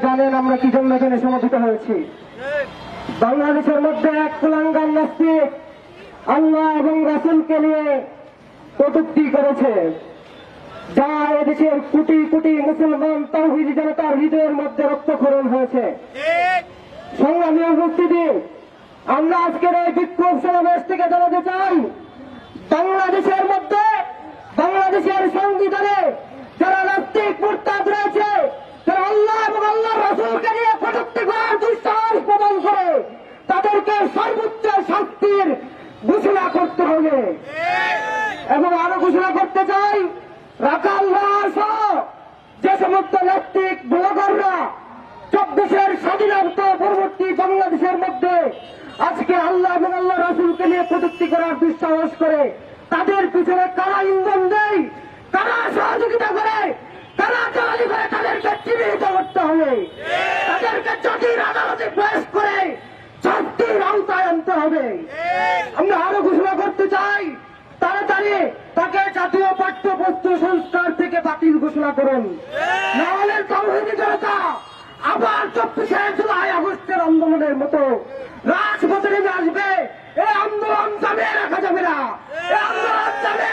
জানেন আমরা কি জন্য এখানে সমবেত হয়েছি? বাংলাদেশের মধ্যে এক কুলাঙ্গার নাস্তিক আল্লাহ এবং রাসুলকে নিয়ে কটুক্তি করেছে। যা এদেশের কোটি কোটি মুসলমান তৌহিদ জনতার হৃদয়ের মধ্যে রক্তক্ষরণ হয়েছে। সংগ্রামী উপস্থিতি, আমরা আজকের এই বিক্ষোভ সমাবেশ থেকে জানাতে চাই বাংলাদেশের মধ্যে বাংলাদেশের সংবিধানে যারা নাস্তিক মুরতাদ রয়েছে যারা আল্লাহ এবং আল্লাহ রসুলকে নিয়ে কটুক্তি করার দুঃসাহস প্রদান করে তাদেরকে সর্বোচ্চ শাস্তির ঘোষণা এবং আরও ঘোষণা করতে চাই সহ যে সমস্ত নাস্তিক ব্লগাররা চব্বিশের স্বাধীনতা পরবর্তী বাংলাদেশের মধ্যে আজকে আল্লাহ এবং আল্লাহ রাসুলকে নিয়ে প্রযুক্তি করার দুঃসাহস করে তাদের পিছনে কারা ইন্ধন দেয় কারা সহযোগিতা করে কারা জ্বালানি করে তাদেরকে চিহ্নিত করতে হবে। তাদেরকে আদালতে প্রয়াস করে শাস্তির আওতায় আনতে হবে। আমরা আরও ঘোষণা করুন। আবার চব্বিশে আগস্টের আন্দোলনের মতো রাজপথে আসবে। এই আন্দোলন চালিয়ে রাখা যাবে না। আন্দোলন চালিয়ে